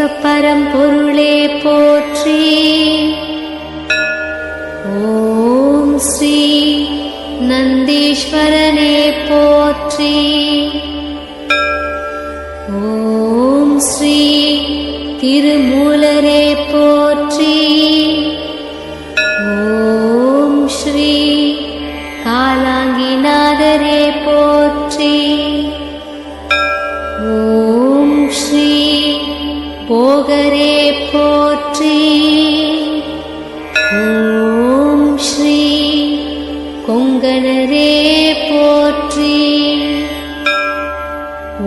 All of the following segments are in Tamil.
சிவபரம்பொருளே போற்றி. ஓம் ஸ்ரீ நந்தீஸ்வரனே போற்றி. ஓம் ஸ்ரீ திருமூலரே போ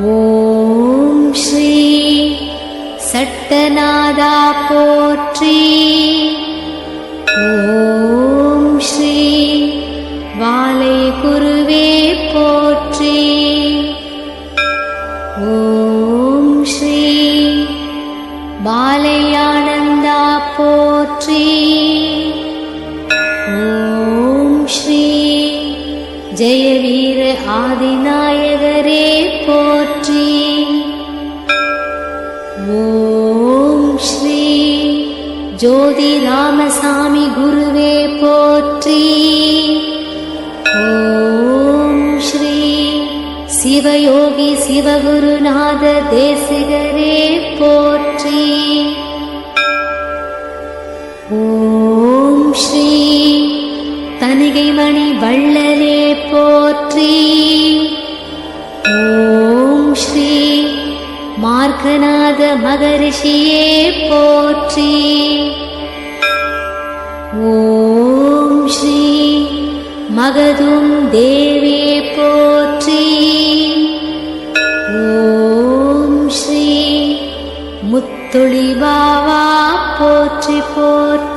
ஓம் ஸ்ரீ சட்டநாதா போற்றி. ஜோதி ராமசாமி குருவே போற்றி. ஓம் ஸ்ரீ சிவயோகி சிவகுருநாத தேசிகர் மார்கநாத மகரிஷியே போற்றி. ஓம் ஸ்ரீ மகதும் தேவே போற்றி. ஓம் ஸ்ரீ முத்தொளி பாவா போற்றி போற்றி.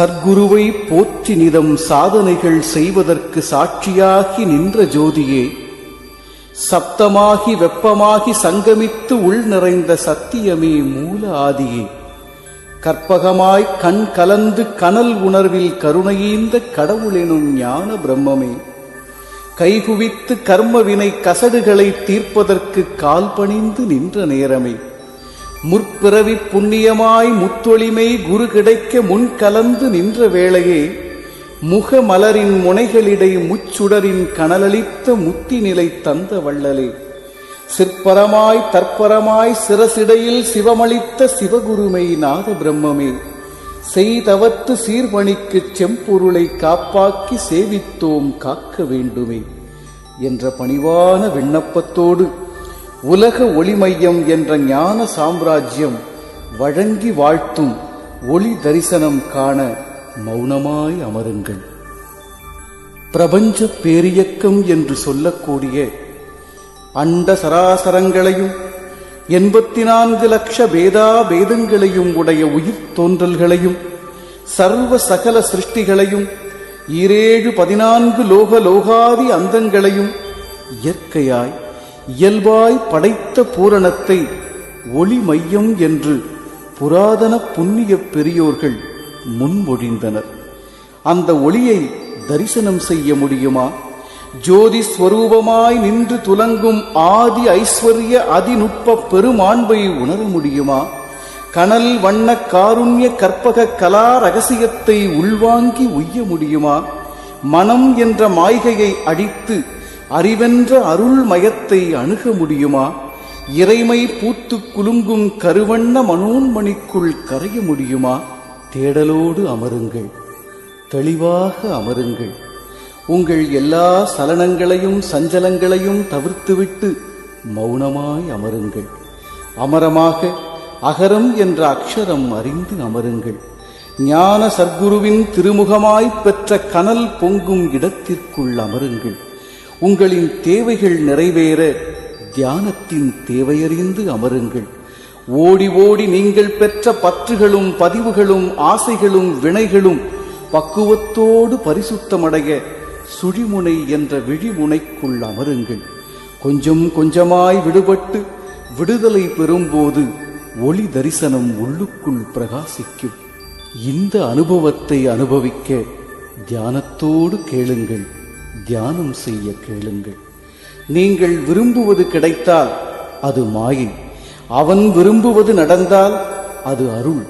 சர்க்குருவை போற்றி நிதம் சாதனைகள் செய்வதற்கு சாட்சியாகி நின்ற ஜோதியே சப்தமாகி வெப்பமாகி சங்கமித்து உள் நிறைந்த சத்தியமே மூல ஆதியே. கற்பகமாய் கண் கலந்து கனல் உணர்வில் கருணையீந்த கடவுளெனும் ஞான பிரம்மமே கைகுவித்து கர்மவினை கசடுகளை தீர்ப்பதற்கு கால் பணிந்து நின்ற நேரமே. முற்பிறவி புண்ணியமாய் முத்தொளிமை குரு கிடைக்க முன் கலந்து நின்ற வேளையே முகமலரின் முனைகளிடை முச்சுடரின் கனலளித்த முத்தி நிலை தந்த வள்ளலே. சிற்பரமாய் தற்பரமாய் சிரசிடையில் சிவமளித்த சிவகுருமை நாத பிரம்மமே செய்தவத்து சீர்பணிக்குச் செம்பொருளை காப்பாக்கி சேவித்தோம் காக்க வேண்டுமே என்ற பணிவான விண்ணப்பத்தோடு உலக ஒளிமையம் என்ற ஞான சாம்ராஜ்யம் வழங்கி வாழ்த்தும் ஒளி தரிசனம் காண மௌனமாய் அமருங்கள். பிரபஞ்ச பேரியக்கம் என்று சொல்லக்கூடிய அண்ட சராசரங்களையும் எண்பத்தி நான்கு லட்ச வேதா பேதங்களையும் உடைய உயிர் தோன்றல்களையும் சர்வ சகல சிருஷ்டிகளையும் ஈரேழு பதினான்கு லோக லோகாதி அந்தங்களையும் இயற்கையாய் இயல்பாய் படைத்த பூரணத்தை ஒளி மையம் என்று புராதன புண்ணிய பெரியோர்கள் முன்மொழிந்தனர். அந்த ஒளியை தரிசனம் செய்ய முடியுமா? ஜோதி ஸ்வரூபமாய் நின்று துலங்கும் ஆதி ஐஸ்வர்ய அதிநுட்ப பெருமாண்பை உணர முடியுமா? கனல் வண்ண காருண்ய கற்பக கலா ரகசியத்தை உள்வாங்கி உய்ய முடியுமா? மனம் என்ற மாய்கையை அடித்து அறிவென்ற அருள் மயத்தை அணுக முடியுமா? இறைமை பூத்து குலுங்கும் கருவண்ண மனோன்மணிக்குள் கரைய முடியுமா? தேடலோடு அமருங்கள். தெளிவாக அமருங்கள். உங்கள் எல்லா சலனங்களையும் சஞ்சலங்களையும் தவிர்த்துவிட்டு மௌனமாய் அமருங்கள். அமரமாக அகரம் என்ற அக்ஷரம் அறிந்து அமருங்கள். ஞான சர்க்குருவின் திருமுகமாய்ப் பெற்ற கனல் பொங்கும் இடத்திற்குள் அமருங்கள். உங்களின் தேவைகள் நிறைவேற தியானத்தின் தேவையறிந்து அமருங்கள். ஓடி ஓடி நீங்கள் பெற்ற பற்றுகளும் பதிவுகளும் ஆசைகளும் வினைகளும் பக்குவத்தோடு பரிசுத்தமடைய சுழிமுனை என்ற விழிமுனைக்குள் அமருங்கள். கொஞ்சம் கொஞ்சமாய் விடுபட்டு விடுதலை பெறும்போது ஒளி தரிசனம் உள்ளுக்குள் பிரகாசிக்கும். இந்த அனுபவத்தை அனுபவிக்க தியானத்தோடு கேளுங்கள். தியானம் செய்ய கேளுங்கள். நீங்கள் விரும்புவது கிடைத்தால் அது மாயின். அவன் விரும்புவது நடந்தால் அது அருள்.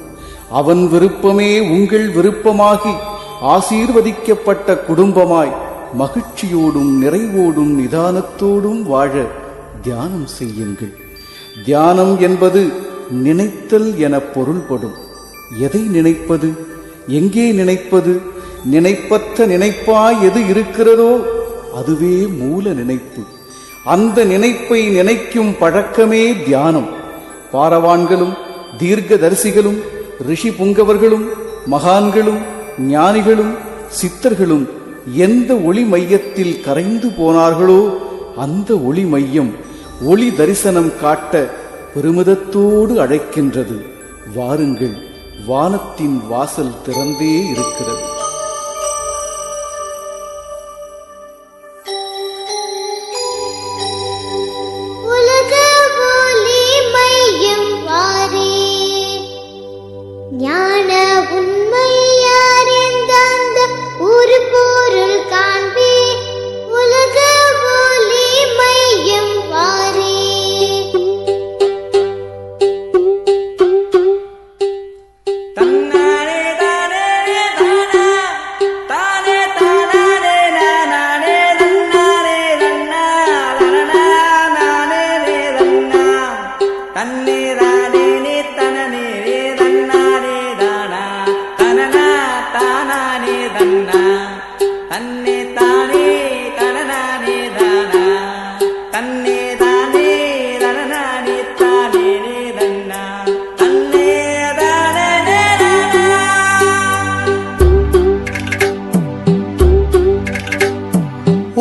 அவன் விருப்பமே உங்கள் விருப்பமாகி ஆசீர்வதிக்கப்பட்ட குடும்பமாய் மகிழ்ச்சியோடும் நிறைவோடும் நிதானத்தோடும் வாழ தியானம் செய்யுங்கள். தியானம் என்பது நினைத்தல் என பொருள்படும். எதை நினைப்பது? எங்கே நினைப்பது? நினைப்பற்ற நினைப்பாய் எது இருக்கிறதோ அதுவே மூல நினைப்பு. அந்த நினைப்பை நினைக்கும் பழக்கமே தியானம். பாரவான்களும் தீர்க்கதரிசிகளும் ரிஷி புங்கவர்களும் மகான்களும் ஞானிகளும் சித்தர்களும் எந்த ஒளி மையத்தில் கரைந்து போனார்களோ அந்த ஒளி மையம் ஒளி தரிசனம் காட்ட பெருமிதத்தோடு அழைக்கின்றது. வாருங்கள் வானத்தின் வாசல் திறந்தே இருக்கிறது.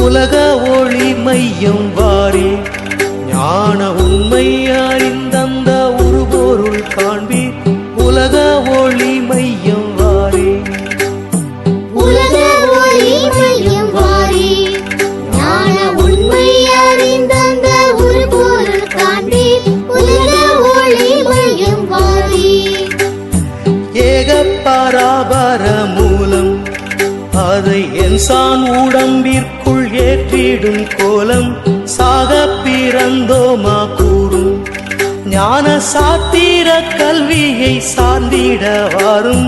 உலக ஒளி மையம் வாரி ஞான உண்மை அறிந்தந்த ஒரு பொருள் காண்பி. உலக ஒளி மையம் வாரி. உலக ஒளி மையம் வாரே. ஞான உண்மை அறிந்தந்த ஒரு பொருள் காண்பே. உலக ஒளி மையம் வாரே. ஏக பராபர மூலம் அதை என் சான் உடம்பிற்குள் ஏற்றிடும் கோலம் சாக பிறந்தோமா கூறும். ஞான சாத்திர கல்வியை சார்ந்திட வாரும்.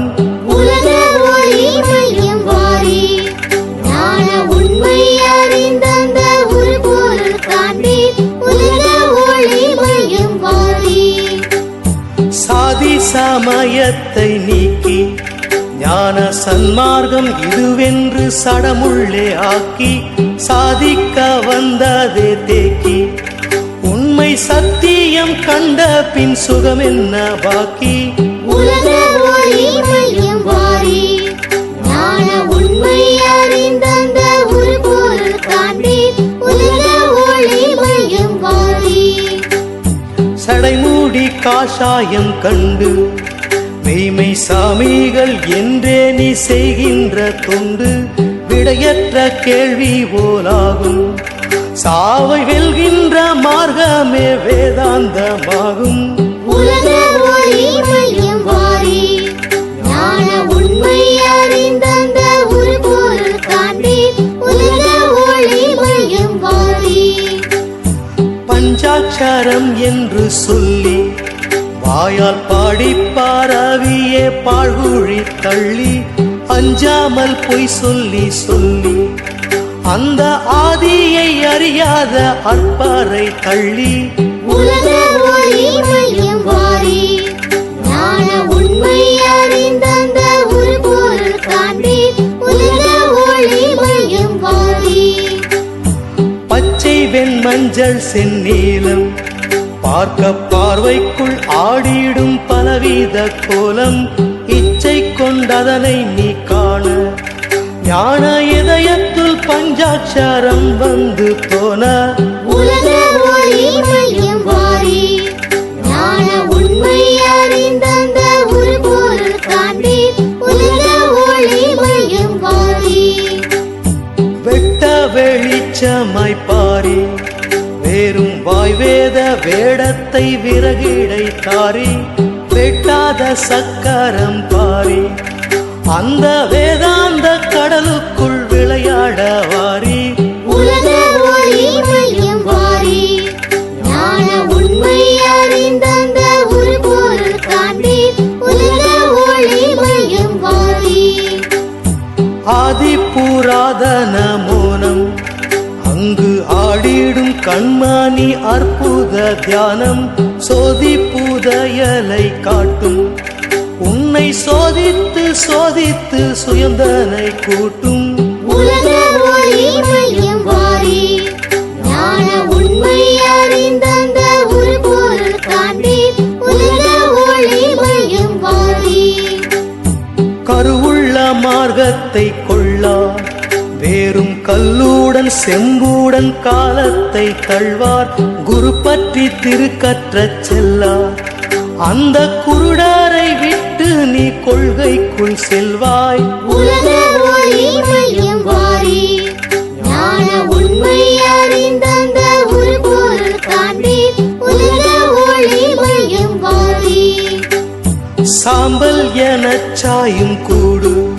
சாதி சமயத்தை நீக்கி ஞான சன்மார்க்கம் இதுவென்று சடமுள்ளே ஆக்கி சாதிக்க வந்ததே தேக்கி. உண்மை சத்தியம் கண்ட பின் சுகம் என்ன பாக்கி சடைமூடி காஷாயம் கண்டு மெய்மை சாமிகள் என்றே நீ செய்கின்ற தொண்டு விடையற்ற கேள்வி போலாகும். சாவை வெல்கின்ற மார்க்கமே வேதாந்தமாகும். பஞ்சாட்சரம் என்று சொல்லி வாயால் பாடி பாரவியே பாழ்குழி தள்ளி அஞ்சாமல் பொய் சொல்லி சொல்லி. அந்த ஆதியை அறியாத அற்பரை தள்ளி. பச்சை வெண்மஞ்சள் செந்நீலம் பார்க்க பார்வைக்குள் ஆடிடும் பலவித கோலம் இச்சை கொண்டதனை நீ காண. ஞான இதயத்துள் பஞ்சாட்சாரம் வந்து போன. உலக வேடத்தை விறகிடை தாரி வெட்டாத சக்கரம் பாரி. அந்த வேதாந்த கடலுக்குள் விளையாட வாரி. உலக கண்மானி அற்புத தியானம் சோதி புதையலை காட்டும். உன்னை சோதித்து சோதித்து சுயந்தனை கூட்டும். உலக ஒளி வேறும் கல்லுடன் செம்புடன் காலத்தை தள்வார் குரு பற்றி திருக்கற்றச் செல்லார். அந்த குருடரை விட்டு நீ கொள்கைக்குள் செல்வாய். சாம்பல் எனச் சாயும் கூடு.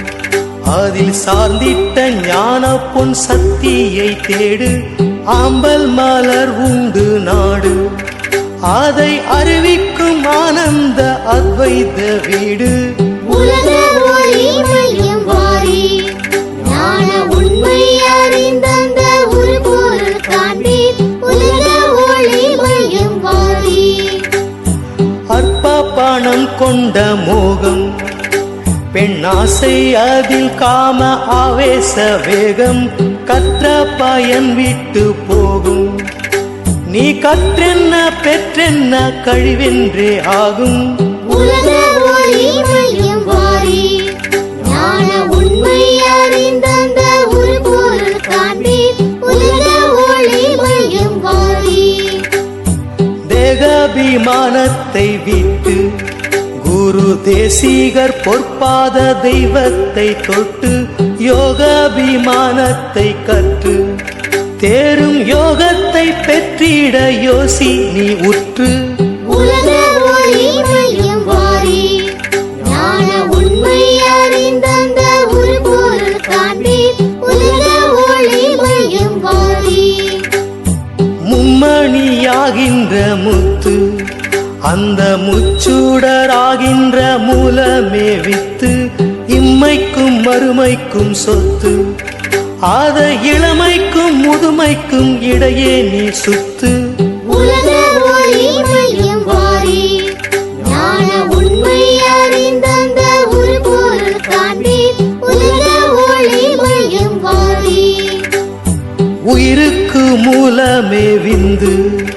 அதில் சார்ந்திட்ட ஞான பொன் சக்தியை தேடு. ஆம்பல் மலர் உண்டு நாடு. அதை அறிவிக்கும் ஆனந்த அத்வைத வீடு. அற்ப பணம் கொண்ட மோகம். பெண்ணாசை அதில் காம ஆவேச வேகம். கற்ற பயன் விட்டு போகும். நீ கற்றென்ன பெற்றென்ன கழிவென்றே ஆகும். தேகாபிமானத்தை விட்டு குரு தேசிகர் பொற்பாத தெய்வத்தை தொட்டு யோகாபிமானத்தை கற்று தேரும் யோகத்தை பெற்றிட யோசி நீ உற்று. மும்மணியாகின்ற முத்து அந்த முச்சூடராகின்ற மூலமே வித்து இம்மைக்கும் மறுமைக்கும் சொத்து. ஆத இளமைக்கும் முதுமைக்கும் இடையே நீ சுத்து. உயிருக்கு மூலமே விந்து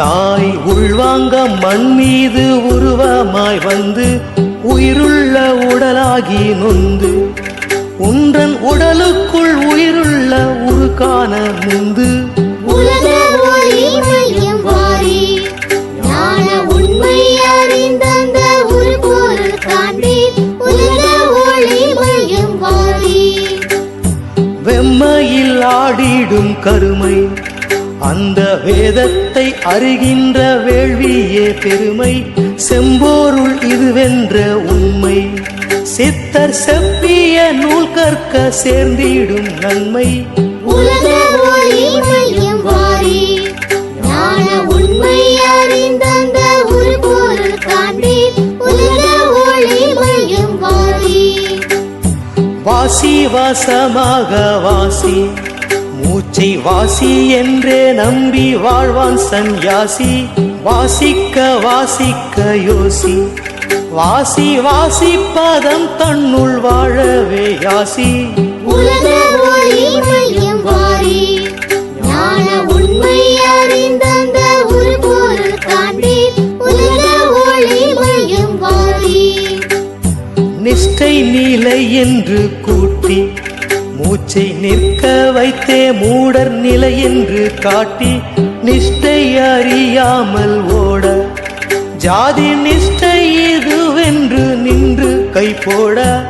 தாய் உள்வாங்க மண் மீது உருவமாய் வந்து உயிருள்ள உடலாகி நொந்து உன்றன் உடலுக்குள் உயிருள்ள உருக்கான முந்து. வெம்மையில் ஆடிடும் கருமை. அந்த வேதத்தை அறிகின்ற வேள்வியே பெருமை. செம்போருள் இதுவென்ற உண்மை. சித்தர் செப்பிய நூல் கற்க சேர்ந்திடும் நன்மை. வாசி வாசமாக வாசி. மூச்சை வாசி என்றே நம்பி வாழ்வான் சந்நியாசி. வாசிக்க வாசிக்க யோசி. வாசி வாசிப்பதம் தன்னுள் வாழவே யாசி. நிஷ்டை நிலை என்று கூட்டி மூச்சை நிற்க வைத்தே மூடர் நிலை என்று காட்டி நிஷ்டை அறியாமல் ஓட. ஜாதி நிஷ்டை இதுவென்று நின்று கை போட.